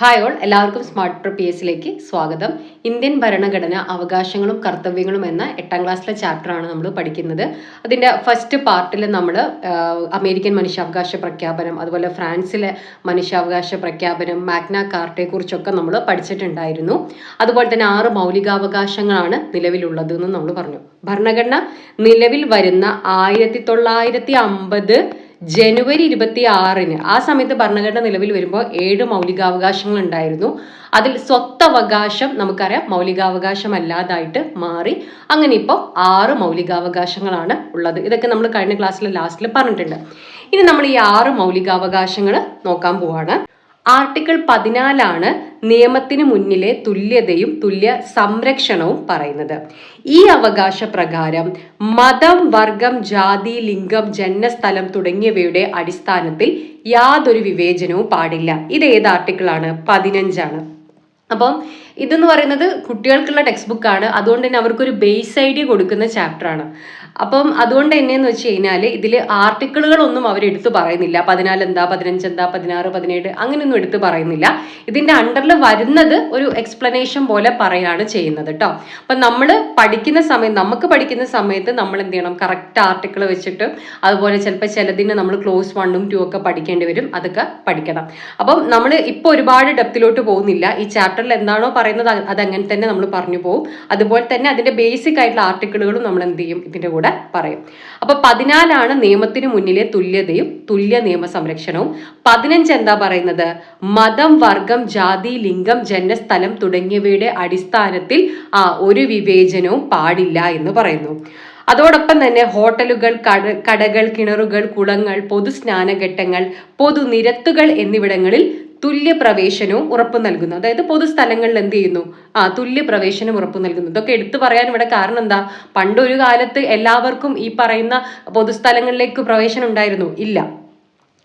Hi all എല്ലാവർക്കും smart pro P എസിലേക്ക് സ്വാഗതം. ഇന്ത്യൻ ഭരണഘടന അവകാശങ്ങളും കർത്തവ്യങ്ങളും എന്ന എട്ടാം ക്ലാസ്സിലെ ചാപ്റ്ററാണ് നമ്മൾ പഠിക്കുന്നത്. അതിന്റെ ഫസ്റ്റ് പാർട്ടിൽ നമ്മൾ അമേരിക്കൻ മനുഷ്യാവകാശ പ്രഖ്യാപനം അതുപോലെ ഫ്രാൻസിലെ മനുഷ്യാവകാശ പ്രഖ്യാപനം മാഗ്ന കാർട്ടയെക്കുറിച്ചൊക്കെ നമ്മൾ പഠിച്ചിട്ടുണ്ടായിരുന്നു. അതുപോലെ തന്നെ ആറ് മൗലികാവകാശങ്ങളാണ് നിലവിലുള്ളത് എന്ന് നമ്മൾ പറഞ്ഞു. ഭരണഘടന നിലവിൽ വരുന്ന ആയിരത്തി തൊള്ളായിരത്തി അമ്പത് ജനുവരി ഇരുപത്തി ആറിന് ആ സമയത്ത് ഭരണഘടന നിലവിൽ വരുമ്പോൾ ഏഴ് മൗലികാവകാശങ്ങൾ ഉണ്ടായിരുന്നു. അതിൽ സ്വത്തവകാശം നമുക്കറിയാം മൗലികാവകാശം അല്ലാതായിട്ട് മാറി. അങ്ങനെ ഇപ്പോൾ ആറ് മൗലികാവകാശങ്ങളാണ് ഉള്ളത്. ഇതൊക്കെ നമ്മൾ കഴിഞ്ഞ ക്ലാസ്സിൽ ലാസ്റ്റിൽ പറഞ്ഞിട്ടുണ്ട്. ഇനി നമ്മൾ ഈ ആറ് മൗലികാവകാശങ്ങൾ നോക്കാൻ പോവാണ്. ആർട്ടിക്കിൾ പതിനാലാണ് നിയമത്തിന് മുന്നിലെ തുല്യതയും തുല്യ സംരക്ഷണവും പറയുന്നത്. ഈ അവകാശ പ്രകാരം മതം വർഗം ജാതി ലിംഗം ജന്മസ്ഥലം തുടങ്ങിയവയുടെ അടിസ്ഥാനത്തിൽ യാതൊരു വിവേചനവും പാടില്ല. ഇത് ഏത് ആർട്ടിക്കിളാണ്? പതിനഞ്ചാണ്. അപ്പം ഇതെന്ന് പറയുന്നത് കുട്ടികൾക്കുള്ള ടെക്സ്റ്റ് ബുക്കാണ്. അതുകൊണ്ട് തന്നെ അവർക്കൊരു ബേസ് ഐഡിയ കൊടുക്കുന്ന ചാപ്റ്ററാണ്. അപ്പം അതുകൊണ്ട് തന്നെയെന്ന് വെച്ച് കഴിഞ്ഞാൽ ഇതിൽ ആർട്ടിക്കിളുകളൊന്നും അവർ എടുത്തു പറയുന്നില്ല. പതിനാല് എന്താ പതിനഞ്ച് എന്താ പതിനാറ് പതിനേഴ് അങ്ങനെയൊന്നും എടുത്തു പറയുന്നില്ല. ഇതിന്റെ അണ്ടറിൽ വരുന്നത് ഒരു എക്സ്പ്ലനേഷൻ പോലെ പറയാണ് ചെയ്യുന്നത് കേട്ടോ അപ്പം നമ്മൾ പഠിക്കുന്ന സമയം നമുക്ക് പഠിക്കുന്ന സമയത്ത് നമ്മൾ എന്ത് ചെയ്യണം കറക്റ്റ് ആർട്ടിക്കിൾ വെച്ചിട്ട് അതുപോലെ ചിലപ്പോൾ ചിലതിന് നമ്മൾ ക്ലോസ് വണ്ണും ടു ഒക്കെ പഠിക്കേണ്ടി വരും. അതൊക്കെ പഠിക്കണം. അപ്പം നമ്മൾ ഇപ്പോൾ ഒരുപാട് ഡെപ്തിലോട്ട് പോകുന്നില്ല. ഈ ചാപ്റ്ററിൽ എന്താണോ പറയുന്നത് അതങ്ങനെ തന്നെ നമ്മൾ പറഞ്ഞു പോകും അതുപോലെ തന്നെ അതിന്റെ ബേസിക് ആയിട്ടുള്ള ആർട്ടിക്കിളുകളും നമ്മൾ എന്ത് ചെയ്യും ഇതിന്റെ കൂടെ. പറയും. അപ്പൊ പതിനാലാണ് നിയമത്തിന് മുന്നിലെ തുല്യതയും തുല്യ നിയമ സംരക്ഷണവും. പതിനഞ്ച് എന്താ പറയുന്നത്? മതം വർഗം ജാതി ലിംഗം ജന്മസ്ഥലം തുടങ്ങിയവയുടെ അടിസ്ഥാനത്തിൽ ആ ഒരു വിവേചനവും പാടില്ല എന്ന് പറയുന്നു. അതോടൊപ്പം തന്നെ ഹോട്ടലുകൾ കട കടകൾ കിണറുകൾ കുളങ്ങൾ പൊതു സ്നാനഘട്ടങ്ങൾ പൊതുനിരത്തുകൾ എന്നിവിടങ്ങളിൽ തുല്യ പ്രവേശനവും ഉറപ്പു നൽകുന്നു. അതായത് പൊതുസ്ഥലങ്ങളിൽ എന്ത് ചെയ്യുന്നു? ആ തുല്യ പ്രവേശനം ഉറപ്പു നൽകുന്നു. ഇതൊക്കെ എടുത്തു പറയാൻ ഇവിടെ കാരണം എന്താ? പണ്ടൊരു കാലത്ത് എല്ലാവർക്കും ഈ പറയുന്ന പൊതുസ്ഥലങ്ങളിലേക്ക് പ്രവേശനം ഉണ്ടായിരുന്നു. ഇല്ല.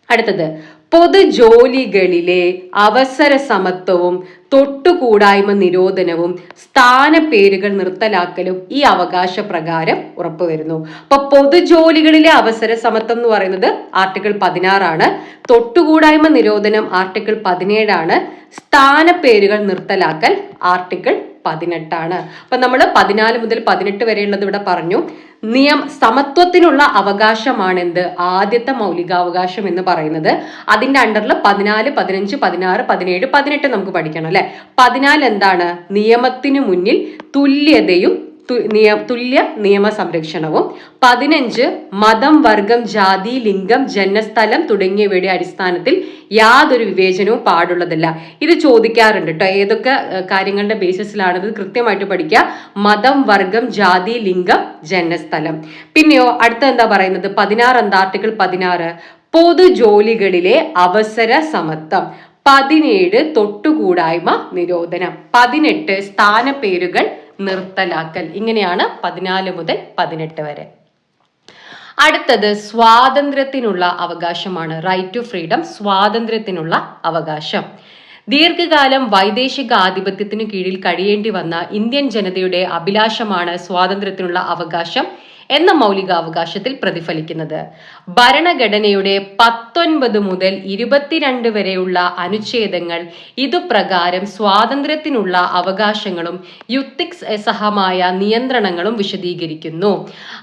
അടുത്തത് പൊതുജോലികളിലെ അവസര സമത്വവും തൊട്ടുകൂടായ്മ നിരോധനവും സ്ഥാനപ്പേരുകൾ നിർത്തലാക്കലും ഈ അവകാശ പ്രകാരം ഉറപ്പുവരുന്നു. അപ്പൊ പൊതുജോലികളിലെ അവസര സമത്വം എന്ന് പറയുന്നത് ആർട്ടിക്കിൾ പതിനാറാണ്. തൊട്ടുകൂടായ്മ നിരോധനം ആർട്ടിക്കിൾ പതിനേഴാണ്. സ്ഥാനപ്പേരുകൾ നിർത്തലാക്കൽ ആർട്ടിക്കിൾ പതിനെട്ടാണ്. അപ്പൊ നമ്മൾ പതിനാല് മുതൽ പതിനെട്ട് വരെയുള്ളത് ഇവിടെ പറഞ്ഞു. നിയം സമത്വത്തിനുള്ള അവകാശമാണ് എന്ത് ആദ്യത്തെ മൗലികാവകാശം എന്ന് പറയുന്നത്. അതിന്റെ അണ്ടറിൽ പതിനാല് പതിനഞ്ച് പതിനാറ് പതിനേഴ് പതിനെട്ട് നമുക്ക് പഠിക്കണം അല്ലെ? പതിനാല് എന്താണ്? നിയമത്തിന് മുന്നിൽ തുല്യതയും തുല്യ നിയമ സംരക്ഷണവും. പതിനഞ്ച് മതം വർഗം ജാതി ലിംഗം ജന്മസ്ഥലം തുടങ്ങിയവയുടെ അടിസ്ഥാനത്തിൽ യാതൊരു വിവേചനവും പാടുള്ളതല്ല. ഇത് ചോദിക്കാറുണ്ട് കേട്ടോ ഏതൊക്കെ കാര്യങ്ങളുടെ ബേസിസിലാണ് ഇത് കൃത്യമായിട്ട് പഠിക്കുക മതം വർഗം ജാതി ലിംഗം ജന്മസ്ഥലം പിന്നെയോ അടുത്ത എന്താ പറയുന്നത്? പതിനാറ് എന്താ ആർട്ടിക്കിൾ പതിനാറ്. പൊതുജോലികളിലെ അവസര സമത്വം. പതിനേഴ് തൊട്ടുകൂടായ്മ നിരോധനം. പതിനെട്ട് സ്ഥാനപ്പേരുകൾ നിർത്തലാക്കൽ. ഇങ്ങനെയാണ് പതിനാല് മുതൽ പതിനെട്ട് വരെ. അടുത്തത് സ്വാതന്ത്ര്യത്തിനുള്ള അവകാശമാണ്. റൈറ്റ് ടു ഫ്രീഡം സ്വാതന്ത്ര്യത്തിനുള്ള അവകാശം. ദീർഘകാലം വൈദേശിക ആധിപത്യത്തിനു കീഴിൽ കഴിയേണ്ടി വന്ന ഇന്ത്യൻ ജനതയുടെ അഭിലാഷമാണ് സ്വാതന്ത്ര്യത്തിനുള്ള അവകാശം. എന്ന മൗലികാവകാശത്തിൽ പ്രതിഫലിക്കുന്നത്. ഭരണഘടനയുടെ പത്തൊൻപത് മുതൽ ഇരുപത്തിരണ്ട് വരെയുള്ള അനുച്ഛേദങ്ങൾ ഇതുപ്രകാരം സ്വാതന്ത്ര്യത്തിനുള്ള അവകാശങ്ങളും യുക്തിസഹമായ നിയന്ത്രണങ്ങളും വിശദീകരിക്കുന്നു.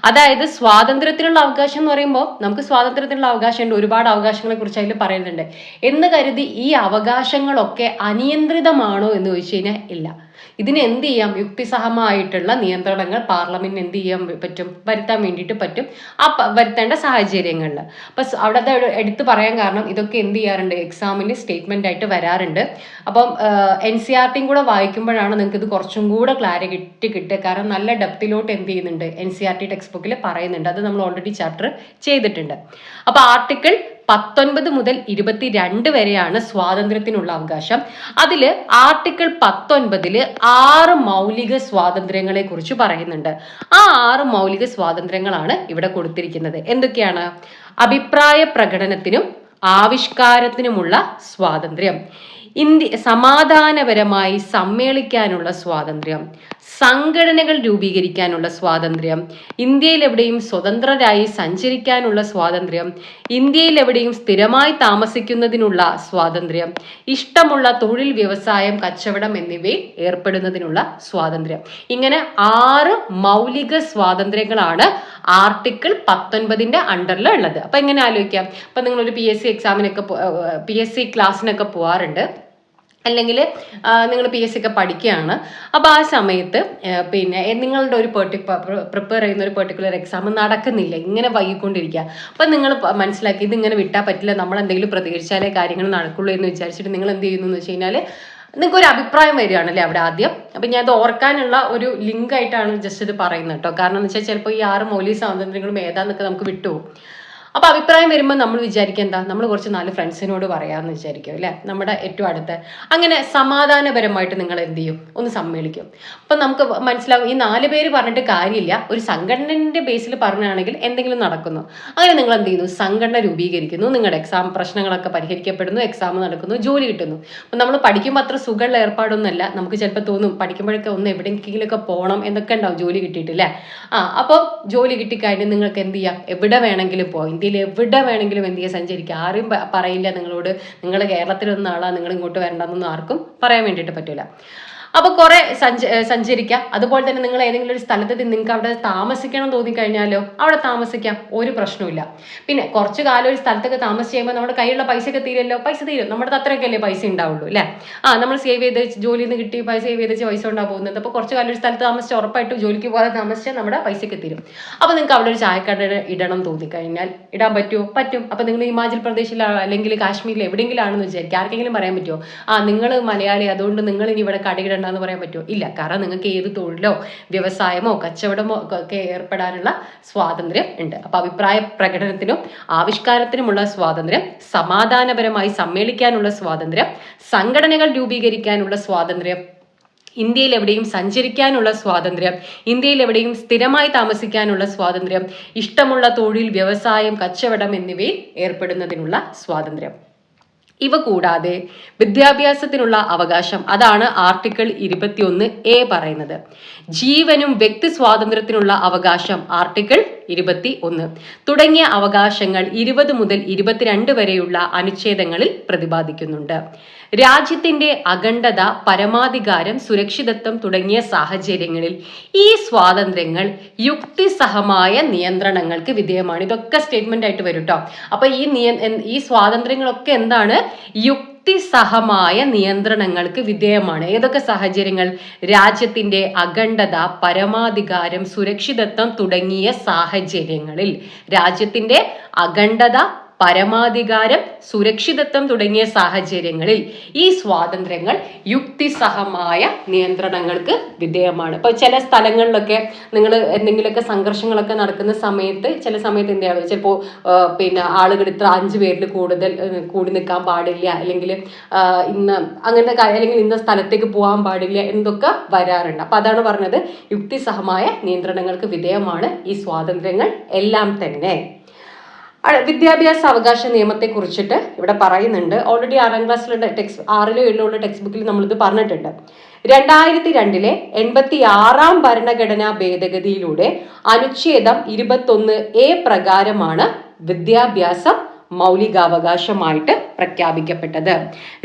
അതായത് സ്വാതന്ത്ര്യത്തിനുള്ള അവകാശം എന്ന് പറയുമ്പോൾ നമുക്ക് സ്വാതന്ത്ര്യത്തിനുള്ള അവകാശമുണ്ട്. ഒരുപാട് അവകാശങ്ങളെ കുറിച്ച് അതിൽ പറയുന്നുണ്ട്. എന്ന് കരുതി ഈ അവകാശങ്ങളൊക്കെ അനിയന്ത്രിതമാണോ എന്ന് ചോദിച്ചു കഴിഞ്ഞാൽ ഇല്ല. ഇതിന് എന്ത് ചെയ്യാം? യുക്തിസഹമായിട്ടുള്ള നിയന്ത്രണങ്ങൾ പാർലമെന്റിന് എന്ത് ചെയ്യാൻ പറ്റും? വരുത്താൻ വേണ്ടിയിട്ട് പറ്റും. ആ വരുത്തേണ്ട സാഹചര്യങ്ങളിൽ അപ്പം അവിടെ എടുത്തു പറയാൻ കാരണം ഇതൊക്കെ എന്ത് ചെയ്യാറുണ്ട്? എക്സാമിന്റെ സ്റ്റേറ്റ്മെന്റ് ആയിട്ട് വരാറുണ്ട്. അപ്പം എൻ സി ആർ ടിയും കൂടെ വായിക്കുമ്പോഴാണ് നിങ്ങൾക്ക് ഇത് കുറച്ചും കൂടെ ക്ലാരിറ്റി കിട്ടുക. കാരണം നല്ല ഡെപ്തിലോട്ട് എന്ത് ചെയ്യുന്നുണ്ട്? N C R T text ബുക്കിൽ പറയുന്നുണ്ട്. അത് നമ്മൾ ഓൾറെഡി ചാപ്റ്റർ ചെയ്തിട്ടുണ്ട്. അപ്പോൾ ആർട്ടിക്കിൾ പത്തൊൻപത് മുതൽ ഇരുപത്തിരണ്ട് വരെയാണ് സ്വാതന്ത്ര്യത്തിനുള്ള അവകാശം. അതിൽ ആർട്ടിക്കിൾ പത്തൊൻപതിൽ ആറ് മൗലിക സ്വാതന്ത്ര്യങ്ങളെ കുറിച്ച് പറയുന്നുണ്ട്. ആ ആറ് മൗലിക സ്വാതന്ത്ര്യങ്ങളാണ് ഇവിടെ കൊടുത്തിരിക്കുന്നത്. എന്തൊക്കെയാണ്? അഭിപ്രായ പ്രകടനത്തിനും ആവിഷ്കാരത്തിനുമുള്ള സ്വാതന്ത്ര്യം. ഇന്ത്യ സമാധാനപരമായി സമ്മേളിക്കാനുള്ള സ്വാതന്ത്ര്യം. സംഘടനകൾ രൂപീകരിക്കാനുള്ള സ്വാതന്ത്ര്യം ഇന്ത്യയിൽ എവിടെയും സ്വതന്ത്രരായി സഞ്ചരിക്കാനുള്ള സ്വാതന്ത്ര്യം ഇന്ത്യയിൽ എവിടെയും സ്ഥിരമായി താമസിക്കുന്നതിനുള്ള സ്വാതന്ത്ര്യം ഇഷ്ടമുള്ള തൊഴിൽ വ്യവസായം കച്ചവടം എന്നിവയിൽ ഏർപ്പെടുന്നതിനുള്ള സ്വാതന്ത്ര്യം. ഇങ്ങനെ ആറ് മൗലിക സ്വാതന്ത്ര്യങ്ങളാണ് ആർട്ടിക്കിൾ പത്തൊൻപതിന്റെ അണ്ടറിൽ ഉള്ളത്. അപ്പൊ എങ്ങനെ ആലോചിക്കാം? അപ്പൊ നിങ്ങൾ ഒരു പി എസ് സി എക്സാമിനൊക്കെ പി എസ് സി ക്ലാസ്സിനൊക്കെ പോവാറുണ്ട്. അല്ലെങ്കിൽ നിങ്ങൾ പി എസ് സി ഒക്കെ പഠിക്കുകയാണ്. അപ്പോൾ ആ സമയത്ത് പിന്നെ നിങ്ങളുടെ ഒരു പെർട്ടി പ്രിപ്പയർ ചെയ്യുന്ന ഒരു പെർട്ടിക്കുലർ എക്സാം നടക്കുന്നില്ല. ഇങ്ങനെ വൈകിക്കൊണ്ടിരിക്കുക. അപ്പം നിങ്ങൾ മനസ്സിലാക്കി ഇത് ഇങ്ങനെ വിട്ടാൽ പറ്റില്ല. നമ്മൾ എന്തെങ്കിലും പ്രതികരിച്ചാലേ കാര്യങ്ങൾ നടക്കുള്ളൂ എന്ന് വിചാരിച്ചിട്ട് നിങ്ങൾ എന്ത് ചെയ്യുന്നു എന്ന് വെച്ച് കഴിഞ്ഞാൽ നിങ്ങൾക്ക് ഒരു അഭിപ്രായം വരികയാണല്ലേ അവിടെ ആദ്യം. അപ്പം ഞാൻ ഇത് ഓർക്കാനുള്ള ഒരു ലിങ്ക് ആയിട്ടാണ് ജസ്റ്റ് ഇത് പറയുന്നത് കേട്ടോ. കാരണം എന്ന് വെച്ചാൽ ചിലപ്പോൾ ഈ ആറ് മൗലിക സ്വാതന്ത്ര്യങ്ങളും ഏതാന്നൊക്കെ നമുക്ക് വിട്ടുപോകും. അപ്പൊ അഭിപ്രായം വരുമ്പോൾ നമ്മൾ വിചാരിക്കുക എന്താ? നമ്മൾ കുറച്ച് നാല് ഫ്രണ്ട്സിനോട് പറയാമെന്ന് വിചാരിക്കും അല്ലേ? നമ്മുടെ ഏറ്റവും അടുത്ത്. അങ്ങനെ സമാധാനപരമായിട്ട് നിങ്ങൾ എന്ത് ചെയ്യും? ഒന്ന് സമ്മേളിക്കും. അപ്പൊ നമുക്ക് മനസ്സിലാവും ഈ നാല് പേര് പറഞ്ഞിട്ട് കാര്യമില്ല. ഒരു സംഘടനന്റെ ബേസിൽ പറഞ്ഞാണെങ്കിൽ എന്തെങ്കിലും നടക്കുന്നു. അങ്ങനെ നിങ്ങൾ എന്ത് ചെയ്യുന്നു? സംഘടന രൂപീകരിക്കുന്നു. നിങ്ങളുടെ എക്സാം പ്രശ്നങ്ങളൊക്കെ പരിഹരിക്കപ്പെടുന്നു എക്സാം നടക്കുന്നു ജോലി കിട്ടുന്നു. അപ്പൊ നമ്മൾ പഠിക്കുമ്പോൾ അത്ര സുഖമുള്ള ഏർപ്പാടൊന്നുമല്ല. നമുക്ക് ചിലപ്പോൾ തോന്നും പഠിക്കുമ്പോഴൊക്കെ ഒന്ന് എവിടെയെങ്കിലുമൊക്കെ പോകണം എന്നൊക്കെ ഉണ്ടാവും ജോലി കിട്ടിയിട്ടില്ലേ ആ അപ്പോൾ ജോലി കിട്ടിക്കഴിഞ്ഞ് നിങ്ങൾക്ക് എന്ത് ചെയ്യാം? എവിടെ വേണമെങ്കിലും പോകാം ഇന്ത്യയിൽ എവിടെ വേണമെങ്കിലും എന്ത് ചെയ്യാം സഞ്ചരിക്കാം. ആരും പറയില്ല നിങ്ങളോട്. നിങ്ങൾ കേരളത്തിലൊന്നും ആളാ നിങ്ങൾ ഇങ്ങോട്ട് വരണ്ടെന്നൊന്നും ആർക്കും പറയാൻ വേണ്ടിയിട്ട് പറ്റൂല. അപ്പോൾ കുറെ സഞ്ച സഞ്ചരിക്കാം. അതുപോലെ തന്നെ നിങ്ങൾ ഏതെങ്കിലും ഒരു സ്ഥലത്ത് എത്തി നിങ്ങൾക്ക് അവിടെ താമസിക്കണം തോന്നി കഴിഞ്ഞാലോ അവിടെ താമസിക്കാം. ഒരു പ്രശ്നവുമില്ല. പിന്നെ കുറച്ച് കാലം ഒരു സ്ഥലത്തൊക്കെ താമസിച്ച് കഴിയുമ്പോൾ നമ്മുടെ കയ്യിലുള്ള പൈസയൊക്കെ തീരല്ലോ പൈസ തീരും. നമ്മുടെ അത്രയൊക്കെ അല്ലേ പൈസ ഉണ്ടാവുള്ളൂ അല്ലേ? ആ നമ്മൾ സേവ് ചെയ്ത് ജോലിയിൽ നിന്ന് കിട്ടി പൈസ സേവ് ചെയ്ത് പൈസ ഉണ്ടാവും പോകുന്നത്. അപ്പോൾ കുറച്ച് കാലം ഒരു സ്ഥലത്ത് താമസിച്ച് ഉറപ്പായിട്ടും ജോലിക്ക് പോകാതെ താമസിച്ചാൽ നമ്മുടെ പൈസയ്ക്ക് തീരും. അപ്പോൾ നിങ്ങൾക്ക് അവിടെ ഒരു ചായക്കട ഇടണം തോന്നി കഴിഞ്ഞാൽ ഇടാൻ പറ്റുമോ? പറ്റും. അപ്പോൾ നിങ്ങൾ ഹിമാചൽ പ്രദേശിലോ അല്ലെങ്കിൽ കാശ്മീരിൽ എവിടെയെങ്കിലും ആണെന്ന് വിചാരിക്കും ആർക്കെങ്കിലും പറയാൻ പറ്റുമോ? ആ നിങ്ങൾ മലയാളി അതുകൊണ്ട് നിങ്ങൾ ഇനി ഇവിടെ കടയിടണ്ടെന്ന് പറയാൻ പറ്റുമോ? ഇല്ല. കാരണം നിങ്ങൾക്ക് ഏത് തൊഴിലോ വ്യവസായമോ കച്ചവടമോ ഒക്കെ ഏർപ്പെടാനുള്ള സ്വാതന്ത്ര്യം ഉണ്ട്. അപ്പൊ അഭിപ്രായ പ്രകടനത്തിനും ആവിഷ്കാരത്തിനുമുള്ള സ്വാതന്ത്ര്യം സമാധാനപരമായി സമ്മേളിക്കാനുള്ള സ്വാതന്ത്ര്യം സംഘടനകൾ രൂപീകരിക്കാനുള്ള സ്വാതന്ത്ര്യം ഇന്ത്യയിൽ എവിടെയും സഞ്ചരിക്കാനുള്ള സ്വാതന്ത്ര്യം ഇന്ത്യയിൽ എവിടെയും സ്ഥിരമായി താമസിക്കാനുള്ള സ്വാതന്ത്ര്യം ഇഷ്ടമുള്ള തൊഴിൽ വ്യവസായം കച്ചവടം എന്നിവയിൽ ഏർപ്പെടുന്നതിനുള്ള സ്വാതന്ത്ര്യം. ഇവ കൂടാതെ വിദ്യാഭ്യാസത്തിനുള്ള അവകാശം. അതാണ് ആർട്ടിക്കിൾ ഇരുപത്തിയൊന്ന് എ പറയുന്നത്. ജീവനും വ്യക്തി സ്വാതന്ത്ര്യത്തിനുള്ള അവകാശം ആർട്ടിക്കിൾ ഇരുപത്തി ഒന്ന് തുടങ്ങിയ അവകാശങ്ങൾ ഇരുപത് മുതൽ ഇരുപത്തിരണ്ട് വരെയുള്ള അനുച്ഛേദങ്ങളിൽ പ്രതിപാദിക്കുന്നുണ്ട്. രാജ്യത്തിന്റെ അഖണ്ഡത പരമാധികാരം സുരക്ഷിതത്വം തുടങ്ങിയ സാഹചര്യങ്ങളിൽ ഈ സ്വാതന്ത്ര്യങ്ങൾ യുക്തിസഹമായ നിയന്ത്രണങ്ങൾക്ക് വിധേയമാണ്. ഇതൊക്കെ സ്റ്റേറ്റ്മെന്റ് ആയിട്ട് വരും കേട്ടോ അപ്പൊ ഈ നിയ ഈ സ്വാതന്ത്ര്യങ്ങളൊക്കെ എന്താണ്? യുക്തിസഹമായ നിയന്ത്രണങ്ങൾക്ക് വിധേയമാണ്. ഏതൊക്കെ സാഹചര്യങ്ങൾ? രാജ്യത്തിന്റെ അഖണ്ഡത പരമാധികാരം സുരക്ഷിതത്വം തുടങ്ങിയ സാഹചര്യങ്ങളിൽ രാജ്യത്തിന്റെ അഖണ്ഡത പരമാധികാരം സുരക്ഷിതത്വം തുടങ്ങിയ സാഹചര്യങ്ങളിൽ ഈ സ്വാതന്ത്ര്യങ്ങൾ യുക്തിസഹമായ നിയന്ത്രണങ്ങൾക്ക് വിധേയമാണ്. ഇപ്പോൾ ചില സ്ഥലങ്ങളിലൊക്കെ നിങ്ങൾ എന്തെങ്കിലുമൊക്കെ സംഘർഷങ്ങളൊക്കെ നടക്കുന്ന സമയത്ത് ചില സമയത്ത് എന്താണ് ചിലപ്പോൾ പിന്നെ ആളുകൾ ഇത്ര അഞ്ച് പേരിൽ കൂടുതൽ കൂടി നിൽക്കാൻ പാടില്ല അല്ലെങ്കിൽ ഇന്ന് അങ്ങനത്തെ അല്ലെങ്കിൽ ഇന്ന സ്ഥലത്തേക്ക് പോകാൻ പാടില്ല എന്തൊക്കെ വരാറുണ്ട്. അപ്പം അതാണ് പറഞ്ഞത് യുക്തിസഹമായ നിയന്ത്രണങ്ങൾക്ക് വിധേയമാണ് ഈ സ്വാതന്ത്ര്യങ്ങൾ എല്ലാം തന്നെ. വിദ്യാഭ്യാസ അവകാശ നിയമത്തെ കുറിച്ചിട്ട് ഇവിടെ പറയുന്നുണ്ട്. ഓൾറെഡി ആറാം ക്ലാസ്സിലുള്ള ടെക്സ്റ്റ് ആറിലോ ഉള്ള ടെക്സ്റ്റ് ബുക്കിൽ നമ്മളിത് പറഞ്ഞിട്ടുണ്ട്. രണ്ടായിരത്തി രണ്ടിലെ എൺപത്തി ആറാം ഭരണഘടനാ ഭേദഗതിയിലൂടെ അനുച്ഛേദം ഇരുപത്തൊന്ന് എ പ്രകാരമാണ് വിദ്യാഭ്യാസം മൗലികാവകാശമായിട്ട് പ്രഖ്യാപിക്കപ്പെട്ടത്.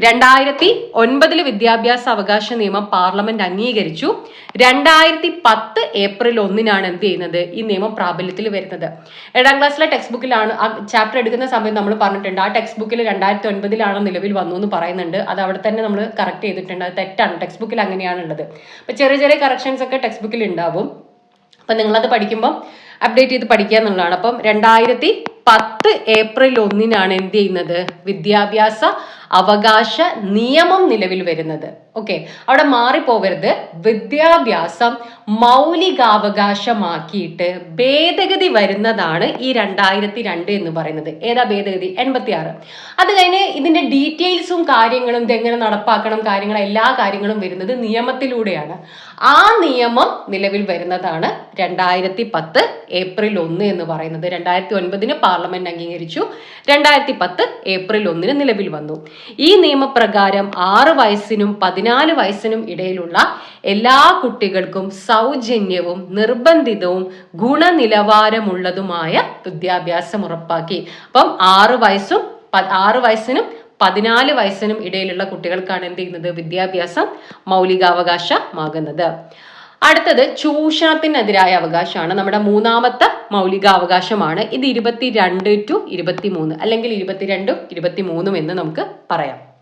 രണ്ടായിരത്തി ഒൻപതിൽ വിദ്യാഭ്യാസ അവകാശ നിയമം പാർലമെന്റ് അംഗീകരിച്ചു. രണ്ടായിരത്തി പത്ത് ഏപ്രിൽ ഒന്നിനാണ് എന്ത് ചെയ്യുന്നത്? ഈ നിയമം പ്രാബല്യത്തിൽ വരുന്നത്. ഏഴാം ക്ലാസ്സിലെ ടെക്സ്റ്റ് ബുക്കിലാണ് ആ ചാപ്റ്റർ എടുക്കുന്ന സമയത്ത് നമ്മൾ പറഞ്ഞിട്ടുണ്ട്. ആ ടെക്സ്റ്റ് ബുക്കിൽ രണ്ടായിരത്തി ഒൻപതിലാണ് നിലവിൽ വന്നു എന്ന് പറയുന്നുണ്ട്. അത് അവിടെ തന്നെ നമ്മൾ കറക്റ്റ് ചെയ്തിട്ടുണ്ട്. അത് തെറ്റാണ്. ടെക്സ്റ്റ് ബുക്കിൽ അങ്ങനെയാണുള്ളത്. അപ്പോൾ ചെറിയ ചെറിയ കറക്ഷൻസ് ഒക്കെ ടെക്സ്റ്റ് ബുക്കിൽ ഉണ്ടാവും. അപ്പം നിങ്ങളത് പഠിക്കുമ്പോൾ അപ്ഡേറ്റ് ചെയ്ത് പഠിക്കുക എന്നുള്ളതാണ്. അപ്പം രണ്ടായിരത്തി പത്ത് ഏപ്രിൽ ഒന്നിനാണ് എന്ത് ചെയ്യുന്നത്? വിദ്യാഭ്യാസ അവകാശ നിയമം നിലവിൽ വരുന്നത്. ഓക്കെ അവിടെ മാറിപ്പോവരുത്. വിദ്യാഭ്യാസം മൗലികാവകാശമാക്കിയിട്ട് ഭേദഗതി വരുന്നതാണ് ഈ രണ്ടായിരത്തി രണ്ട് എന്ന് പറയുന്നത്. ഏതാ ഭേദഗതി? എൺപത്തി ആറ് അത് കഴിഞ്ഞ് ഇതിന്റെ ഡീറ്റെയിൽസും കാര്യങ്ങളും ഇതെങ്ങനെ നടപ്പാക്കണം കാര്യങ്ങൾ എല്ലാ കാര്യങ്ങളും വരുന്നത് നിയമത്തിലൂടെയാണ്. ആ നിയമം നിലവിൽ വരുന്നതാണ് രണ്ടായിരത്തി പത്ത് ഏപ്രിൽ ഒന്ന് എന്ന് പറയുന്നത്. രണ്ടായിരത്തി ഒൻപതിന് പാർലമെന്റ് അംഗീകരിച്ചു. രണ്ടായിരത്തി പത്ത് ഏപ്രിൽ ഒന്നിന് നിലവിൽ വന്നു. ഈ നിയമപ്രകാരം ആറ് വയസ്സിനും പതിനാല് വയസ്സിനും ഇടയിലുള്ള എല്ലാ കുട്ടികൾക്കും സൗജന്യവും നിർബന്ധിതവും ഗുണനിലവാരമുള്ളതുമായ വിദ്യാഭ്യാസം ഉറപ്പാക്കി. അപ്പം ആറ് വയസ്സും ആറ് വയസ്സിനും പതിനാല് വയസ്സിനും ഇടയിലുള്ള കുട്ടികൾക്കാണ് എന്ത് ചെയ്യുന്നത്? വിദ്യാഭ്യാസം മൗലികാവകാശമാകുന്നത്. അടുത്തത് ചൂഷണത്തിനെതിരായ അവകാശമാണ്. നമ്മുടെ മൂന്നാമത്തെ മൗലികാവകാശമാണ്. ഇത് ഇരുപത്തിരണ്ട് ടു ഇരുപത്തി മൂന്ന് അല്ലെങ്കിൽ ഇരുപത്തിരണ്ടും ഇരുപത്തി മൂന്നും എന്ന് നമുക്ക് പറയാം.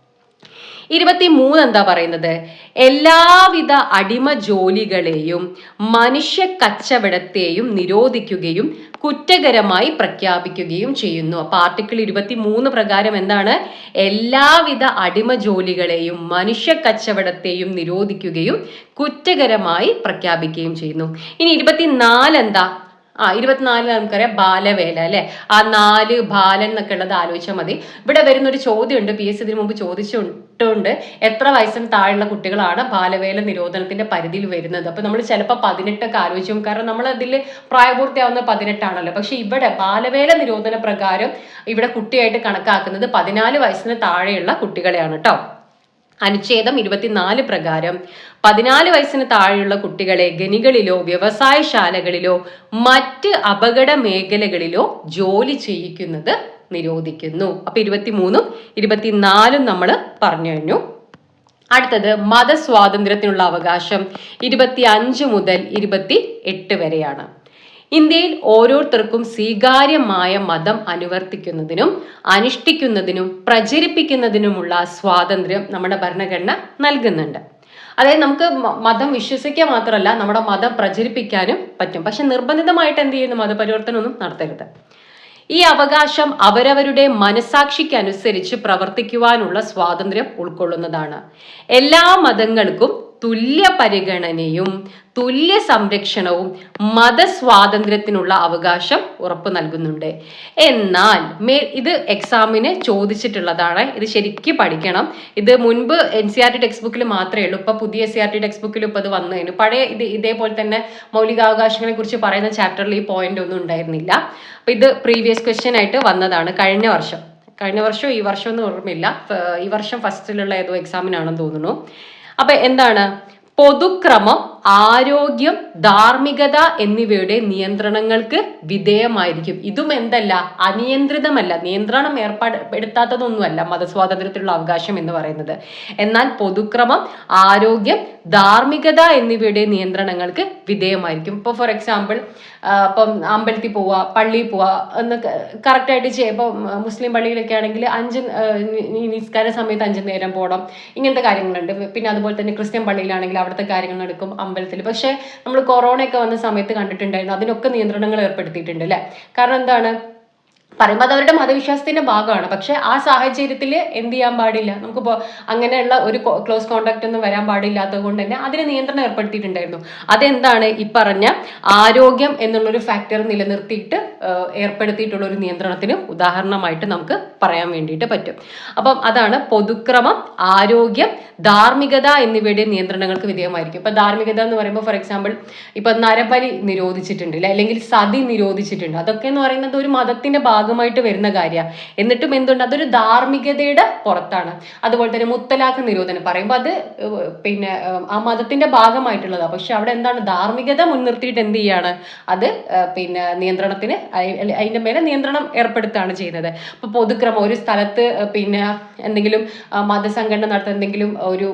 ഇരുപത്തി മൂന്ന് എന്താ പറയുന്നത്? എല്ലാവിധ അടിമ ജോലികളെയും മനുഷ്യ കച്ചവടത്തെയും നിരോധിക്കുകയും കുറ്റകരമായി പ്രഖ്യാപിക്കുകയും ചെയ്യുന്നു. അപ്പൊ ആർട്ടിക്കിൾ ഇരുപത്തി മൂന്ന് പ്രകാരം എന്താണ്? എല്ലാവിധ അടിമ ജോലികളെയും മനുഷ്യ കച്ചവടത്തെയും നിരോധിക്കുകയും കുറ്റകരമായി പ്രഖ്യാപിക്കുകയും ചെയ്യുന്നു. ഇനി ഇരുപത്തിനാല് എന്താ? ആ ഇരുപത്തിനാലിൽ നമുക്കറിയാം ബാലവേല അല്ലെ? ആ നാല് ബാലൻ എന്നൊക്കെ ഉള്ളത് ആലോചിച്ചാൽ മതി. ഇവിടെ വരുന്ന ഒരു ചോദ്യമുണ്ട് പി എസ് ഇതിനു മുമ്പ് ചോദിച്ചിട്ടുണ്ട്. എത്ര വയസ്സിന് താഴെയുള്ള കുട്ടികളാണ് ബാലവേല നിരോധനത്തിന്റെ പരിധിയിൽ വരുന്നത്? അപ്പൊ നമ്മൾ ചിലപ്പോൾ പതിനെട്ടൊക്കെ ആലോചിക്കും. കാരണം നമ്മൾ അതിൽ പ്രായപൂർത്തിയാവുന്ന പതിനെട്ടാണല്ലോ. പക്ഷെ ഇവിടെ ബാലവേല നിരോധന പ്രകാരം ഇവിടെ കുട്ടിയായിട്ട് കണക്കാക്കുന്നത് പതിനാല് വയസ്സിന് താഴെയുള്ള കുട്ടികളെയാണ് കേട്ടോ അനുച്ഛേദം ഇരുപത്തിനാല് പ്രകാരം പതിനാല് വയസ്സിന് താഴെയുള്ള കുട്ടികളെ ഗനികളിലോ വ്യവസായശാലകളിലോ മറ്റ് അപകട മേഖലകളിലോ ജോലി ചെയ്യിക്കുന്നത് നിരോധിക്കുന്നു. അപ്പൊ ഇരുപത്തിമൂന്നും ഇരുപത്തിനാലും നമ്മൾ പറഞ്ഞു കഴിഞ്ഞു. അടുത്തത് മതസ്വാതന്ത്ര്യത്തിനുള്ള അവകാശം. ഇരുപത്തി അഞ്ച് മുതൽ ഇരുപത്തി എട്ട് വരെയാണ്. ഇന്ത്യയിൽ ഓരോരുത്തർക്കും സ്വീകാര്യമായ മതം അനുവർത്തിക്കുന്നതിനും അനുഷ്ഠിക്കുന്നതിനും പ്രചരിപ്പിക്കുന്നതിനുമുള്ള സ്വാതന്ത്ര്യം നമ്മുടെ ഭരണഘടന നൽകുന്നുണ്ട്. അതായത് നമുക്ക് മതം വിശ്വസിക്കുക മാത്രമല്ല നമ്മുടെ മതം പ്രചരിപ്പിക്കാനും പറ്റും. പക്ഷെ നിർബന്ധിതമായിട്ട് എന്ത് ചെയ്യുന്നു? മതപരിവർത്തനമൊന്നും നടത്തരുത്. ഈ അവകാശം അവരവരുടെ മനസാക്ഷിക്ക് അനുസരിച്ച് പ്രവർത്തിക്കുവാനുള്ള സ്വാതന്ത്ര്യം ഉൾക്കൊള്ളുന്നതാണ്. എല്ലാ മതങ്ങൾക്കും തുല്യ പരിഗണനയും തുല്യ സംരക്ഷണവും മതസ്വാതന്ത്ര്യത്തിനുള്ള അവകാശം ഉറപ്പു നൽകുന്നുണ്ട്. എന്നാൽ മേ ഇത് എക്സാമിന് ചോദിച്ചിട്ടുള്ളതാണ്. ഇത് ശരിക്കും പഠിക്കണം. ഇത് മുൻപ് N C R T text ബുക്കിൽ മാത്രമേ ഉള്ളൂ. ഇപ്പൊ പുതിയ S C R T text ബുക്കിൽ ഇപ്പൊ ഇത് കഴിഞ്ഞു പഴയ ഇത് ഇതേപോലെ തന്നെ മൗലികാവകാശങ്ങളെ കുറിച്ച് പറയുന്ന ചാപ്റ്ററിൽ ഈ പോയിന്റ് ഒന്നും ഉണ്ടായിരുന്നില്ല. അപ്പൊ ഇത് പ്രീവിയസ് ക്വസ്റ്റ്യൻ ആയിട്ട് വന്നതാണ്. കഴിഞ്ഞ വർഷം. കഴിഞ്ഞ വർഷം ഈ വർഷം ഒന്നും ഓർമ്മയില്ല. ഈ വർഷം ഫസ്റ്റിലുള്ള ഏതോ എക്സാമിനാണെന്ന് തോന്നുന്നു. അപ്പൊ എന്താണ്? പൊതുക്രമം ആരോഗ്യം ധാർമ്മികത എന്നിവയുടെ നിയന്ത്രണങ്ങൾക്ക് വിധേയമായിരിക്കും. ഇതും എന്തല്ല? അനിയന്ത്രിതമല്ല. നിയന്ത്രണം ഏർപ്പെടുത്താത്തതൊന്നുമല്ല മതസ്വാതന്ത്ര്യത്തിലുള്ള അവകാശം എന്ന് പറയുന്നത്. എന്നാൽ പൊതുക്രമം ആരോഗ്യം ധാർമ്മികത എന്നിവയുടെ നിയന്ത്രണങ്ങൾക്ക് വിധേയമായിരിക്കും. ഇപ്പോൾ ഫോർ എക്സാമ്പിൾ ഇപ്പം അമ്പലത്തിൽ പോവുക പള്ളിയിൽ പോവുക എന്ന് കറക്റ്റായിട്ട് ചെയ്യുക ഇപ്പോൾ മുസ്ലിം പള്ളിയിലൊക്കെ ആണെങ്കിൽ അഞ്ച് നിസ്കാര സമയത്ത് അഞ്ച് നേരം പോകണം ഇങ്ങനത്തെ കാര്യങ്ങളുണ്ട്. പിന്നെ അതുപോലെ തന്നെ ക്രിസ്ത്യൻ പള്ളിയിലാണെങ്കിൽ അവിടുത്തെ കാര്യങ്ങൾ എടുക്കും അമ്പലത്തിൽ. പക്ഷേ നമ്മൾ കൊറോണയൊക്കെ വന്ന സമയത്ത് കണ്ടിട്ടുണ്ടായിരുന്നു. അതിനൊക്കെ നിയന്ത്രണങ്ങൾ ഏർപ്പെടുത്തിയിട്ടുണ്ട് അല്ലേ? കാരണം എന്താണ്? പറയുമ്പോൾ അത് അവരുടെ മതവിശ്വാസത്തിന്റെ ഭാഗമാണ്. പക്ഷെ ആ സാഹചര്യത്തിൽ എന്ത് ചെയ്യാൻ പാടില്ല? നമുക്കിപ്പോൾ അങ്ങനെയുള്ള ഒരു ക്ലോസ് കോണ്ടാക്ട് ഒന്നും വരാൻ പാടില്ലാത്തത് കൊണ്ട് തന്നെ അതിന് നിയന്ത്രണം ഏർപ്പെടുത്തിയിട്ടുണ്ടായിരുന്നു. അതെന്താണ് ഈ പറഞ്ഞ ആരോഗ്യം എന്നുള്ളൊരു ഫാക്ടർ നിലനിർത്തിയിട്ട് ഏർപ്പെടുത്തിയിട്ടുള്ള ഒരു നിയന്ത്രണത്തിന് ഉദാഹരണമായിട്ട് നമുക്ക് പറയാൻ വേണ്ടിയിട്ട് പറ്റും. അപ്പം അതാണ് പൊതുക്രമം ആരോഗ്യം ധാർമ്മികത എന്നിവയുടെ നിയന്ത്രണങ്ങൾക്ക് വിധേയമായിരിക്കും. ഇപ്പൊ ധാർമ്മികത എന്ന് പറയുമ്പോൾ ഫോർ എക്സാമ്പിൾ ഇപ്പൊ നരബലി നിരോധിച്ചിട്ടുണ്ട് അല്ലെങ്കിൽ സതി നിരോധിച്ചിട്ടുണ്ട്. അതൊക്കെ എന്ന് പറയുന്നത് ഒരു മതത്തിന്റെ ഭാഗമായിട്ട് വരുന്ന കാര്യമാണ് എന്നിട്ടും എന്തുണ്ട്? അതൊരു ധാർമ്മികതയുടെ പുറത്താണ്. അതുപോലെ തന്നെ മുത്തലാഖ് നിരോധനം പറയുമ്പോൾ അത് പിന്നെ ആ മതത്തിന്റെ ഭാഗമായിട്ടുള്ളതാണ് പക്ഷെ അവിടെ എന്താണ്? ധാർമ്മികത മുൻനിർത്തിയിട്ട് എന്ത് ചെയ്യാണ്? അത് പിന്നെ നിയന്ത്രണത്തിന് അതിന്റെ മേലെ നിയന്ത്രണം ഏർപ്പെടുത്തുകയാണ് ചെയ്യുന്നത്. ഇപ്പൊ പൊതുക്രമം ഒരു സ്ഥലത്ത് പിന്നെ എന്തെങ്കിലും മതസംഘടന നടത്തുന്ന എന്തെങ്കിലും ഒരു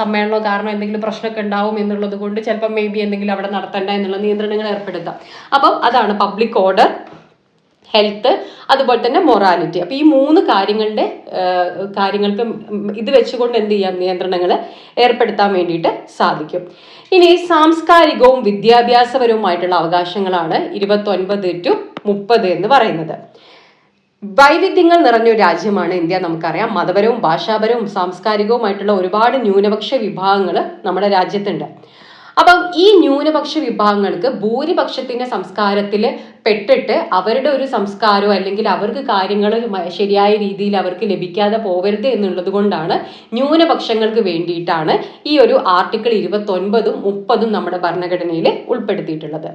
സമ്മേളനമോ കാരണം എന്തെങ്കിലും പ്രശ്നമൊക്കെ ഉണ്ടാവും എന്നുള്ളത് കൊണ്ട് ചിലപ്പോൾ മേ ബി എന്തെങ്കിലും അവിടെ നടത്തണ്ട എന്നുള്ള നിയന്ത്രണങ്ങൾ ഏർപ്പെടുത്താം. അപ്പം അതാണ് പബ്ലിക് ഓർഡർ ഹെൽത്ത് അതുപോലെ തന്നെ മൊറാലിറ്റി അപ്പോൾ ഈ മൂന്ന് കാര്യങ്ങളുടെ കാര്യങ്ങൾക്ക് ഇത് വെച്ചുകൊണ്ട് എന്ത് ചെയ്യാം? നിയന്ത്രണങ്ങൾ ഏർപ്പെടുത്താൻ വേണ്ടിയിട്ട് സാധിക്കും. ഇനി സാംസ്കാരികവും വിദ്യാഭ്യാസപരവുമായിട്ടുള്ള അവകാശങ്ങളാണ് ഇരുപത്തൊൻപത് ടു മുപ്പത് എന്ന് പറയുന്നത്. വൈവിധ്യങ്ങൾ നിറഞ്ഞ ഒരു രാജ്യമാണ് ഇന്ത്യ നമുക്കറിയാം. മതപരവും ഭാഷാപരവും സാംസ്കാരികവുമായിട്ടുള്ള ഒരുപാട് ന്യൂനപക്ഷ വിഭാഗങ്ങൾ നമ്മുടെ രാജ്യത്തുണ്ട്. അപ്പം ഈ ന്യൂനപക്ഷ വിഭാഗങ്ങൾക്ക് ഭൂരിപക്ഷത്തിന്റെ സംസ്കാരത്തിൽ പെട്ടിട്ട് അവരുടെ ഒരു സംസ്കാരമോ അല്ലെങ്കിൽ അവർക്ക് കാര്യങ്ങൾ ശരിയായ രീതിയിൽ അവർക്ക് ലഭിക്കാതെ പോകരുത് എന്നുള്ളത് കൊണ്ടാണ് ന്യൂനപക്ഷങ്ങൾക്ക് വേണ്ടിയിട്ടാണ് ഈ ഒരു ആർട്ടിക്കിൾ ഇരുപത്തൊൻപതും മുപ്പതും നമ്മുടെ ഭരണഘടനയിൽ ഉൾപ്പെടുത്തിയിട്ടുള്ളത്.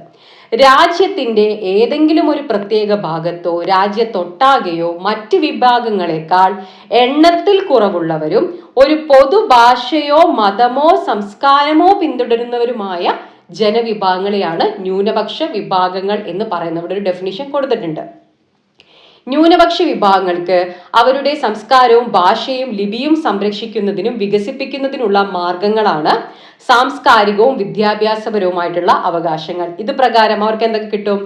രാജ്യത്തിന്റെ ഏതെങ്കിലും ഒരു പ്രത്യേക ഭാഗത്തോ രാജ്യത്തൊട്ടാകെയോ മറ്റ് വിഭാഗങ്ങളെക്കാൾ എണ്ണത്തിൽ കുറവുള്ളവരും ഒരു പൊതുഭാഷയോ മതമോ സംസ്കാരമോ പിന്തുടരുന്നവരുമായ ജനവിഭാഗങ്ങളെയാണ് ന്യൂനപക്ഷ വിഭാഗങ്ങൾ എന്ന് പറയുന്ന ഇവിടെ ഒരു ഡെഫിനിഷൻ കൊടുത്തിട്ടുണ്ട്. ന്യൂനപക്ഷ വിഭാഗങ്ങൾക്ക് അവരുടെ സംസ്കാരവും ഭാഷയും ലിപിയും സംരക്ഷിക്കുന്നതിനും വികസിപ്പിക്കുന്നതിനുള്ള മാർഗങ്ങളാണ് സാംസ്കാരികവും വിദ്യാഭ്യാസപരവുമായിട്ടുള്ള അവകാശങ്ങൾ. ഇത് പ്രകാരം അവർക്ക് എന്തൊക്കെ കിട്ടും?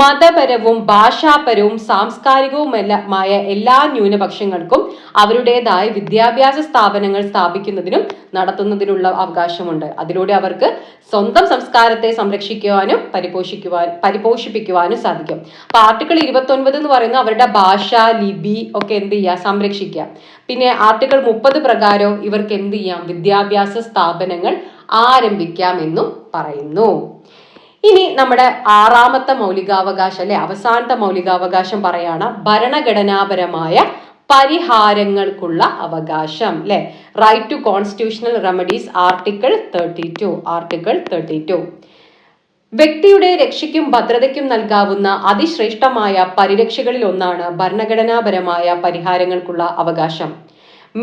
മതപരവും ഭാഷാപരവും സാംസ്കാരികവുമായ എല്ലാ ന്യൂനപക്ഷങ്ങൾക്കും അവരുടേതായ വിദ്യാഭ്യാസ സ്ഥാപനങ്ങൾ സ്ഥാപിക്കുന്നതിനും നടത്തുന്നതിനുള്ള അവകാശമുണ്ട്. അതിലൂടെ അവർക്ക് സ്വന്തം സംസ്കാരത്തെ സംരക്ഷിക്കുവാനും പരിപോഷിക്കുവാൻ പരിപോഷിപ്പിക്കുവാനും സാധിക്കും. അപ്പൊ ആർട്ടിക്കിൾ ഇരുപത്തി എന്ന് പറയുന്നത് അവരുടെ ഭാഷ ലിപി ഒക്കെ എന്ത് ചെയ്യുക? സംരക്ഷിക്കുക. പിന്നെ ആർട്ടിക്കിൾ മുപ്പത് പ്രകാരം ഇവർക്ക് എന്ത് ചെയ്യാം? വിദ്യാഭ്യാസ സ്ഥാപനങ്ങൾ ആരംഭിക്കാം എന്നും പറയുന്നു. ഇനി നമ്മുടെ ആറാമത്തെ മൗലികാവകാശം അല്ലെ? അവസാനത്തെ മൗലികാവകാശം പറയാണ് ഭരണഘടനാപരമായ പരിഹാരങ്ങൾക്കുള്ള അവകാശം അല്ലെ? Right to constitutional remedies article thirty two article thirty two വ്യക്തിയുടെ രക്ഷയ്ക്കും ഭദ്രതയ്ക്കും നൽകാവുന്ന അതിശ്രേഷ്ഠമായ പരിരക്ഷകളിൽ ഒന്നാണ് ഭരണഘടനാപരമായ പരിഹാരങ്ങൾക്കുള്ള അവകാശം.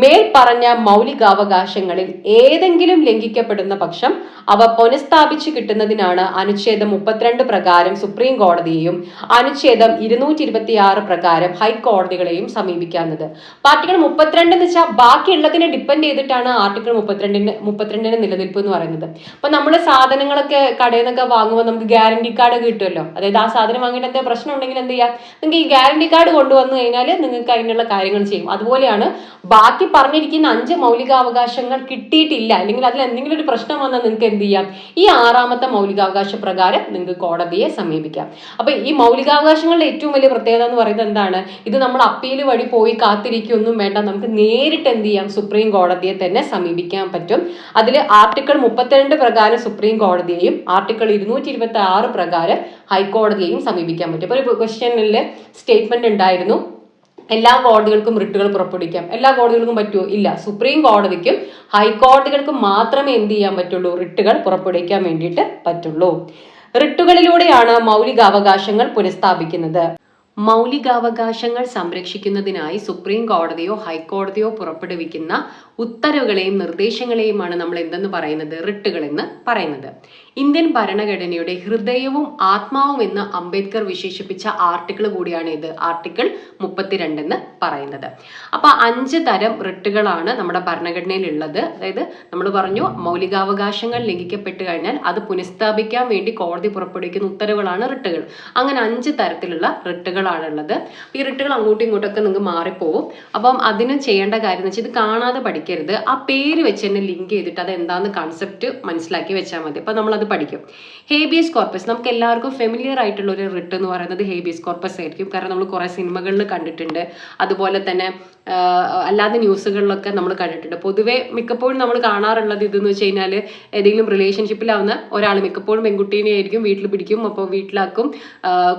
മേൽ പറഞ്ഞ മൗലികാവകാശങ്ങളിൽ ഏതെങ്കിലും ലംഘിക്കപ്പെടുന്ന പക്ഷം അവ പുനഃസ്ഥാപിച്ചു കിട്ടുന്നതിനാണ് അനുച്ഛേദം മുപ്പത്തിരണ്ട് പ്രകാരം സുപ്രീം കോടതിയെയും അനുച്ഛേദം ഇരുന്നൂറ്റി ഇരുപത്തി ആറ് പ്രകാരം ഹൈക്കോടതികളെയും സമീപിക്കാവുന്നത് ആർട്ടിക്കിൾ മുപ്പത്തിരണ്ട് എന്ന് വെച്ചാൽ ബാക്കിയുള്ളതിനെ ഡിപ്പെൻഡ് ചെയ്തിട്ടാണ് ആർട്ടിക്കിൾ മുപ്പത്തിരണ്ടിന് മുപ്പത്തിരണ്ടിന് നിലനിൽപ്പ് എന്ന് പറയുന്നത്. അപ്പൊ നമ്മൾ സാധനങ്ങളൊക്കെ കടയിൽ നിന്നൊക്കെ വാങ്ങുമ്പോൾ നമുക്ക് ഗ്യാരണ്ടി കാർഡ് കിട്ടുമല്ലോ അതായത് ആ സാധനം വാങ്ങിയിട്ട് എന്താ പ്രശ്നം ഉണ്ടെങ്കിൽ എന്ത് ചെയ്യാം? നിങ്ങൾക്ക് ഈ ഗ്യാരണ്ടി കാർഡ് കൊണ്ടുവന്നു കഴിഞ്ഞാൽ നിങ്ങൾക്ക് അതിനുള്ള കാര്യങ്ങൾ ചെയ്യും. അതുപോലെയാണ് ബാക്കി ബാക്കി പറഞ്ഞിരിക്കുന്ന അഞ്ച് മൗലികാവകാശങ്ങൾ കിട്ടിയിട്ടില്ല. അല്ലെങ്കിൽ അതിൽ എന്തെങ്കിലും ഒരു പ്രശ്നം വന്നാൽ നിങ്ങൾക്ക് എന്ത് ചെയ്യാം? ഈ ആറാമത്തെ മൗലികാവകാശ പ്രകാരം നിങ്ങൾക്ക് കോടതിയെ സമീപിക്കാം. അപ്പൊ ഈ മൗലികാവകാശങ്ങളുടെ ഏറ്റവും വലിയ പ്രത്യേകത എന്ന് പറയുന്നത് എന്താണ്? ഇത് നമ്മൾ അപ്പീൽ വഴി പോയി കാത്തിരിക്കൊന്നും. വേണ്ട നമുക്ക് നേരിട്ട് എന്ത് ചെയ്യാം? സുപ്രീം കോടതിയെ തന്നെ സമീപിക്കാൻ പറ്റും. അതിൽ ആർട്ടിക്കിൾ മുപ്പത്തിരണ്ട് പ്രകാരം സുപ്രീം കോടതിയെയും ആർട്ടിക്കിൾ ഇരുന്നൂറ്റി ഇരുപത്തി ആറ് പ്രകാരം ഹൈക്കോടതിയെയും സമീപിക്കാൻ പറ്റും. അപ്പൊ ഒരു ക്വസ്റ്റ്യനിൽ സ്റ്റേറ്റ്മെന്റ് ഉണ്ടായിരുന്നു. എല്ലാ കോടതികൾക്കും റിട്ടുകൾ പുറപ്പെടുവിക്കാം. എല്ലാ കോടതികൾക്കും പറ്റുമോ ഇല്ല. സുപ്രീം കോടതിക്കും ഹൈക്കോടതികൾക്കും മാത്രമേ എന്ത് ചെയ്യാൻ പറ്റുള്ളൂ? റിട്ടുകൾ പുറപ്പെടുവിക്കാൻ വേണ്ടിയിട്ട് പറ്റുള്ളൂ. റിട്ടുകളിലൂടെയാണ് മൗലികാവകാശങ്ങൾ പുനഃസ്ഥാപിക്കുന്നത്. മൗലികാവകാശങ്ങൾ സംരക്ഷിക്കുന്നതിനായി സുപ്രീം കോടതിയോ ഹൈക്കോടതിയോ പുറപ്പെടുവിക്കുന്ന ഉത്തരവുകളെയും നിർദ്ദേശങ്ങളെയുമാണ് നമ്മൾ എന്തെന്ന് പറയുന്നത്? റിട്ടുകൾ എന്ന് പറയുന്നത്. ഇന്ത്യൻ ഭരണഘടനയുടെ ഹൃദയവും ആത്മാവും എന്ന് അംബേദ്കർ വിശേഷിപ്പിച്ച ആർട്ടിക്കിൾ കൂടിയാണ് ഇത്. ആർട്ടിക്കിൾ മുപ്പത്തിരണ്ട് എന്ന് പറയുന്നത്. അപ്പൊ അഞ്ച് തരം റിട്ടുകളാണ് നമ്മുടെ ഭരണഘടനയിൽ ഉള്ളത് അതായത് നമ്മൾ പറഞ്ഞു മൗലികാവകാശങ്ങൾ ലംഘിക്കപ്പെട്ട് കഴിഞ്ഞാൽ അത് പുനഃസ്ഥാപിക്കാൻ വേണ്ടി കോടതി പുറപ്പെടുവിക്കുന്ന ഉത്തരവുകളാണ് റിട്ടുകൾ. അങ്ങനെ അഞ്ച് തരത്തിലുള്ള റിട്ടുകളാണ് ഉള്ളത് ഈ റിട്ടുകൾ അങ്ങോട്ടും ഇങ്ങോട്ടൊക്കെ നിങ്ങൾക്ക് മാറിപ്പോവും. അപ്പം അതിന് ചെയ്യേണ്ട കാര്യം എന്ന് വെച്ചാൽ ഇത് കാണാതെ പഠിക്കരുത്. ആ പേര് വെച്ച് തന്നെ ലിങ്ക് ചെയ്തിട്ട് അത് എന്താണെന്ന് കൺസെപ്റ്റ് മനസ്സിലാക്കി വെച്ചാൽ മതി. അപ്പോൾ നമ്മൾ അത് പഠിക്കും. ഹേബിയസ് കോർപ്പസ് നമുക്ക് എല്ലാവർക്കും ഫെമിലിയർ ആയിട്ടുള്ള ഒരു റിട്ട് എന്ന് പറയുന്നത് ഹേബിയസ് കോർപ്പസ് ആയിരിക്കും. കാരണം നമ്മൾ കുറേ സിനിമകളിൽ കണ്ടിട്ടുണ്ട്. അതുപോലെ തന്നെ അല്ലാതെ ന്യൂസുകളിലൊക്കെ നമ്മൾ കണ്ടിട്ടുണ്ട്. പൊതുവേ മിക്കപ്പോഴും നമ്മൾ കാണാറുള്ളത് ഇതെന്ന് വെച്ച് കഴിഞ്ഞാൽ ഏതെങ്കിലും റിലേഷൻഷിപ്പിലാവുന്ന ഒരാൾ മിക്കപ്പോഴും പെൺകുട്ടീനെ ആയിരിക്കും വീട്ടിൽ പിടിക്കും. അപ്പോൾ വീട്ടിലാക്കും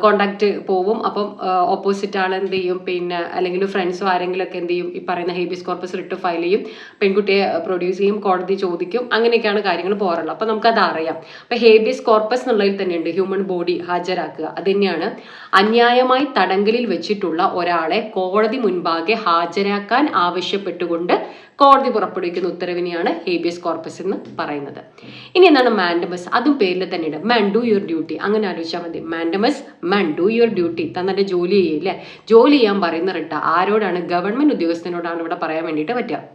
കോണ്ടാക്ട് പോവും. അപ്പം ഓപ്പോസിറ്റ് ആൾ എന്ത് ചെയ്യും പിന്നെ അല്ലെങ്കിൽ ഫ്രണ്ട്സോ ആരെങ്കിലും ഒക്കെ എന്ത് ചെയ്യും ഈ പറയുന്ന ഹേബിയസ് കോർപ്പസ് റിട്ട് ഫയൽ ചെയ്യും. പെൺകുട്ടിയെ പ്രൊഡ്യൂസ് ചെയ്യും കോടതി ചോദിക്കും അങ്ങനെയൊക്കെയാണ് കാര്യങ്ങൾ പോകാറുള്ളത്. അപ്പം നമുക്കത് അറിയാം അപ്പം ഹേബിയസ് കോർപ്പസ് എന്നുള്ളതിൽ തന്നെയുണ്ട്. ഹ്യൂമൻ ബോഡി ഹാജരാക്കുക. അത് തന്നെയാണ് അന്യായമായി തടങ്കലിൽ വെച്ചിട്ടുള്ള ഒരാളെ കോടതി മുൻപാകെ ഹാജരാക്കാൻ ആവശ്യപ്പെട്ടുകൊണ്ട് കോടതി പുറപ്പെടുവിക്കുന്ന ഉത്തരവിനെയാണ് ഹേബിയസ് കോർപ്പസ് എന്ന് പറയുന്നത്. ഇനി എന്താണ് മാൻഡമസ് അതും പേരിൽ തന്നെയുണ്ട്. മാൻ ഡു യുവർ ഡ്യൂട്ടി അങ്ങനെ ആലോചിച്ചാൽ മതി. Mandamus man do your duty തന്നെ ജോലി ചെയ്യില്ലേ? ജോലി ചെയ്യാൻ പറയുന്ന റിട്ട. ആരോടാണ്? ഗവൺമെന്റ് ഉദ്യോഗസ്ഥനോടാണ് ഇവിടെ പറയാൻ വേണ്ടിയിട്ട് പറ്റുക.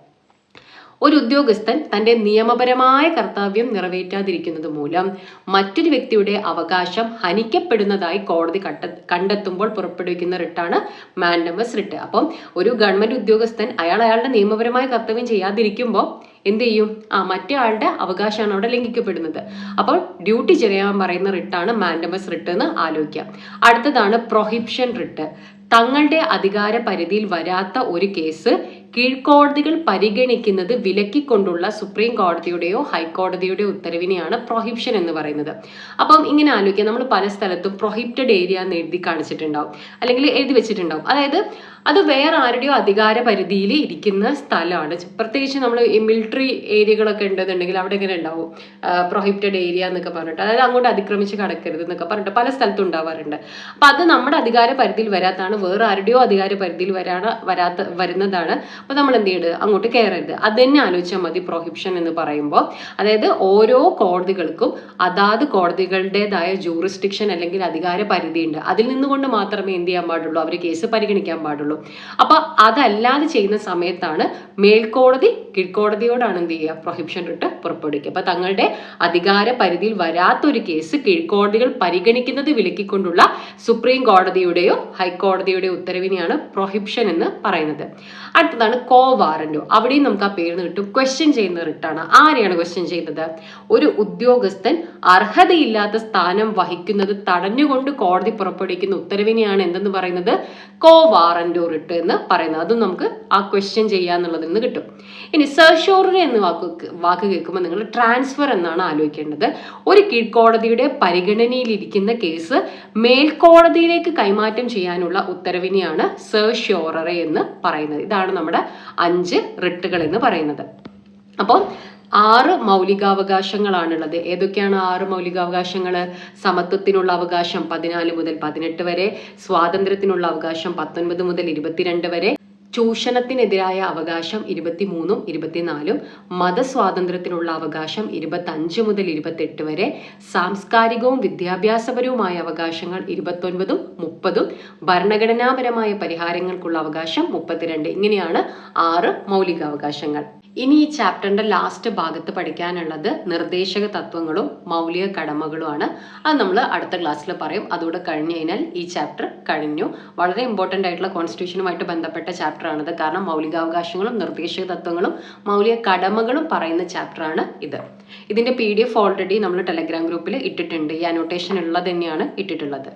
ഒരു ഉദ്യോഗസ്ഥൻ തന്റെ നിയമപരമായ കർത്തവ്യം നിറവേറ്റാതിരിക്കുന്നത് മൂലം മറ്റൊരു വ്യക്തിയുടെ അവകാശം ഹനിക്കപ്പെടുന്നതായി കോടതി കണ്ട കണ്ടെത്തുമ്പോൾ പുറപ്പെടുവിക്കുന്ന റിട്ടാണ് മാൻഡമസ് റിട്ട്. അപ്പം ഒരു ഗവൺമെന്റ് ഉദ്യോഗസ്ഥൻ അയാൾ അയാളുടെ നിയമപരമായ കർത്തവ്യം ചെയ്യാതിരിക്കുമ്പോൾ എന്ത് ചെയ്യും? ആ മറ്റേ ആളുടെ അവകാശമാണ് അവിടെ ലംഘിക്കപ്പെടുന്നത്. അപ്പോൾ ഡ്യൂട്ടി ചെയ്യാൻ പറയുന്ന റിട്ടാണ് മാൻഡമസ് റിട്ട് എന്ന് ആലോചിക്കാം. അടുത്തതാണ് പ്രൊഹിബിഷൻ റിട്ട്. തങ്ങളുടെ അധികാര പരിധിയിൽ വരാത്ത ഒരു കേസ് കീഴ്ക്കോടതികൾ പരിഗണിക്കുന്നത് വിലക്കിക്കൊണ്ടുള്ള സുപ്രീം കോടതിയുടെയോ ഹൈക്കോടതിയുടെയോ ഉത്തരവിനെയാണ് പ്രൊഹിബിഷൻ എന്ന് പറയുന്നത്. അപ്പം ഇങ്ങനെ ആലോചിക്കുക നമ്മൾ പല സ്ഥലത്തും പ്രൊഹിബിറ്റഡ് ഏരിയ എന്ന് എഴുതി കാണിച്ചിട്ടുണ്ടാവും. അല്ലെങ്കിൽ എഴുതി വെച്ചിട്ടുണ്ടാവും. അതായത് അത് വേറെ ആരുടെയോ അധികാര പരിധിയിൽ ഇരിക്കുന്ന സ്ഥലമാണ്. പ്രത്യേകിച്ച് നമ്മൾ ഈ മിലിറ്ററി ഏരിയകളൊക്കെ ഉണ്ടെന്നുണ്ടെങ്കിൽ അവിടെ എങ്ങനെ ഉണ്ടാവും? പ്രൊഹിബിറ്റഡ് ഏരിയ എന്നൊക്കെ പറഞ്ഞിട്ട്. അതായത് അങ്ങോട്ട് അതിക്രമിച്ച് കടക്കരുത് എന്നൊക്കെ പറഞ്ഞിട്ട് പല സ്ഥലത്തും ഉണ്ടാവാറുണ്ട്. അപ്പം അത് നമ്മുടെ അധികാര പരിധിയിൽ വരാത്താണ് വേറെ ആരുടെയോ അധികാര പരിധിയിൽ വരാണ് വരാത്ത വരുന്നതാണ്. അപ്പോൾ നമ്മൾ എന്ത് ചെയ്യരുത്? അങ്ങോട്ട് കയറരുത്. അത് തന്നെ ആലോചിച്ചാൽ മതി പ്രൊഹിബിഷൻ എന്ന് പറയുമ്പോൾ. അതായത് ഓരോ കോടതികൾക്കും അതാത് കോടതികളുടേതായ ജൂറിസ്ഡിക്ഷൻ അല്ലെങ്കിൽ അധികാര പരിധി ഉണ്ട്. അതിൽ നിന്നുകൊണ്ട് മാത്രമേ എന്ത് ചെയ്യാൻ പാടുള്ളൂ? അവർ കേസ് പരിഗണിക്കാൻ പാടുള്ളൂ. അപ്പൊ അതല്ലാതെ ചെയ്യുന്ന സമയത്താണ് മേൽക്കോടതി കീഴ്ക്കോടതിയോടാണ് എന്ത് ചെയ്യുക? പ്രൊഹിബിഷൻ റിട്ട് പുറപ്പെടുവിക്കുക. അപ്പൊ തങ്ങളുടെ അധികാര പരിധിയിൽ വരാത്തൊരു കേസ് കീഴ്ക്കോടതികൾ പരിഗണിക്കുന്നത് വിലക്കിക്കൊണ്ടുള്ള സുപ്രീം കോടതിയുടെയോ ഹൈക്കോടതിയുടെയോ ഉത്തരവിനെയാണ് പ്രൊഹിബിഷൻ എന്ന് പറയുന്നത്. അടുത്തതാണ് കോ വാറന്റോ അവിടെയും നമുക്ക് ആ പേര് കിട്ടും. ക്വസ്റ്റ്യൻ ചെയ്യുന്ന റിട്ടാണ്. ആരെയാണ് ക്വസ്റ്റ്യൻ ചെയ്യുന്നത്? ഒരു ഉദ്യോഗസ്ഥൻ അർഹതയില്ലാത്ത സ്ഥാനം വഹിക്കുന്നത് തടഞ്ഞുകൊണ്ട് കോടതി പുറപ്പെടുവിക്കുന്ന ഉത്തരവിനെയാണ് എന്തെന്ന് പറയുന്നത്? കോ വാറന്റോ റിട്ട് എന്ന് പറയുന്നത്. അതും നമുക്ക് ആ ക്വസ്റ്റ്യൻ ചെയ്യാന്നുള്ളതിൽ നിന്ന് കിട്ടും. ഇനി സെർഷോറിനെ എന്ന് വാക്ക് വാക്ക് കേൾക്കുമ്പോൾ നിങ്ങൾ ട്രാൻസ്ഫർ എന്നാണ് ആലോചിക്കേണ്ടത്. ഒരു കീഴ്ക്കോടതിയുടെ പരിഗണനയിലിരിക്കുന്ന കേസ് മേൽക്കോടതിയിലേക്ക് കൈമാറ്റം ചെയ്യാനുള്ള ഉത്തരവിനെയാണ് സെർഷ്യോററെ എന്ന് പറയുന്നത്. ഇതാണ് നമ്മുടെ അഞ്ച് റിട്ടുകൾ എന്ന് പറയുന്നത്. അപ്പോൾ ആറ് മൗലികാവകാശങ്ങളാണുള്ളത്. ഏതൊക്കെയാണ് ആറ് മൗലികാവകാശങ്ങൾ? സമത്വത്തിനുള്ള അവകാശം പതിനാല് മുതൽ പതിനെട്ട് വരെ സ്വാതന്ത്ര്യത്തിനുള്ള അവകാശം പത്തൊൻപത് മുതൽ ഇരുപത്തിരണ്ട് വരെ ചൂഷണത്തിനെതിരായ അവകാശം ഇരുപത്തിമൂന്നും ഇരുപത്തിനാലും മതസ്വാതന്ത്ര്യത്തിനുള്ള അവകാശം ഇരുപത്തഞ്ച് മുതൽ ഇരുപത്തെട്ട് വരെ സാംസ്കാരികവും വിദ്യാഭ്യാസപരവുമായ അവകാശങ്ങൾ ഇരുപത്തൊൻപതും മുപ്പതും ഭരണഘടനാപരമായ പരിഹാരങ്ങൾക്കുള്ള അവകാശം മുപ്പത്തിരണ്ട്. ഇങ്ങനെയാണ് ആറ് മൗലികാവകാശങ്ങൾ. ഇനി ഈ ചാപ്റ്ററിന്റെ ലാസ്റ്റ് ഭാഗത്ത് പഠിക്കാനുള്ളത് നിർദ്ദേശക തത്വങ്ങളും മൗലിക കടമകളുമാണ്. അത് നമ്മൾ അടുത്ത ക്ലാസ്സിൽ പറയും. അതുകൂടെ കഴിഞ്ഞു കഴിഞ്ഞാൽ ഈ ചാപ്റ്റർ കഴിഞ്ഞു. വളരെ ഇമ്പോർട്ടന്റ് ആയിട്ടുള്ള കോൺസ്റ്റിറ്റ്യൂഷനുമായിട്ട് ബന്ധപ്പെട്ട ചാപ്റ്റർ ആണിത്. കാരണം മൗലികാവകാശങ്ങളും നിർദ്ദേശക തത്വങ്ങളും മൗലിക കടമകളും പറയുന്ന ചാപ്റ്ററാണ് ഇത്. ഇതിന്റെ പി ഡി എഫ് ഓൾറെഡി നമ്മൾ ടെലഗ്രാം ഗ്രൂപ്പിൽ ഇട്ടിട്ടുണ്ട്. ഈ അനോട്ടേഷൻ ഉള്ളത് തന്നെയാണ് ഇട്ടിട്ടുള്ളത്.